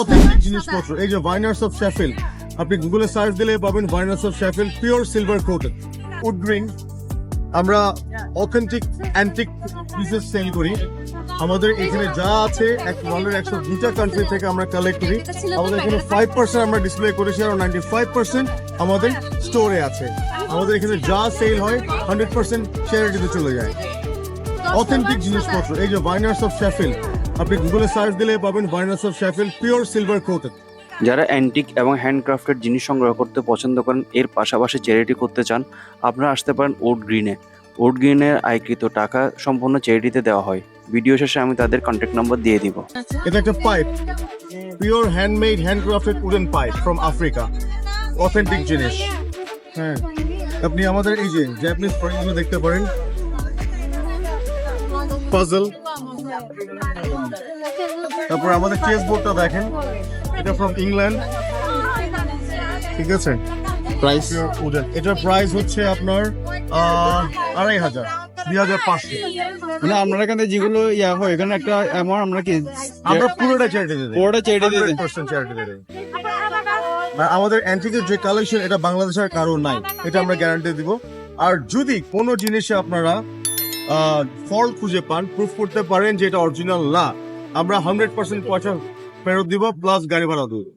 Authentic জিনিসপত্র এই যে ভাইনার্স অফ শ্যাফেল আপনি গুগলে সার্চ দিলে পাবেন Viners of Sheffield pure silver coated wood green আমরা অথেন্টিক অ্যান্টিক পিসেস সেল করি। আমাদের এখানে যা আছে এক ওয়ার্ল্ডের একশো দুটা কান্ট্রি থেকে আমরা কালেক্ট করি। আমাদের এখানে ফাইভ পার্সেন্ট আমরা ডিসপ্লে করেছি আর নাইনটি ফাইভ পার্সেন্ট আমাদের স্টোরে আছে। আমাদের এখানে যা সেল হয় হান্ড্রেড পার্সেন্ট চ্যারিটিতে চলে যায়। অথেন্টিক জিনিসপত্র এই যে ভাইনার্স অফ শ্যাফেল আপনি গুগলে সার্চ দিলে পাবেন Viners of Sheffield pure silver coated যারা অ্যান্টিক এবং হ্যান্ডক্রাফটেড জিনিস সংগ্রহ করতে পছন্দ করেন এর পাশাপাশি চ্যারিটি করতে চান আপনারা আসতে পারেন ওট গ্রিনে ওট গ্রিনের আয়কৃত টাকা সম্পূর্ণ চ্যারিটিতে দেওয়া হয়। ভিডিও শেষে আমি তাদের কন্ট্যাক্ট নাম্বার দিয়ে দিব। এটা একটা pipe pure handmade handcrafted wooden pipe from Africa authentic জিনিস। হ্যাঁ। আপনি আমাদের এই যে জ্যাপানিজ প্রোডাক্টগুলো দেখতে পারেন। পাজল তারপর আমাদের চেস বোর্ডটা দেখেন। এটা ফ্রম ইংল্যান্ড ঠিক আছে? প্রাইস উডেন এটার প্রাইস হচ্ছে আপনার আড়াই হাজার দুই হাজার পাঁচশো। মানে আপনারা এখানে যেগুলো ইয়া হয় এখানে একটা অ্যামাউন্ট আমরা কি আমরা পুরোটা চ্যারিটি দিই। পুরোটা তে দেন? পার্সেন্ট চ্যারিটি দিই। আমাদের অ্যান্টিকের যে কালেকশন এটা বাংলাদেশের কারও নাই। এটা আমরা গ্যারান্টি দিব। আর যদি কোনো জিনিসে আপনারা ফল খুঁজে পান প্রুফ করতে পারেন যে এটা অরিজিনাল না। আমরা হান্ড্রেড পার্সেন্ট পয়সা ফেরত দিব প্লাস গাড়ি ভাড়া দেবো।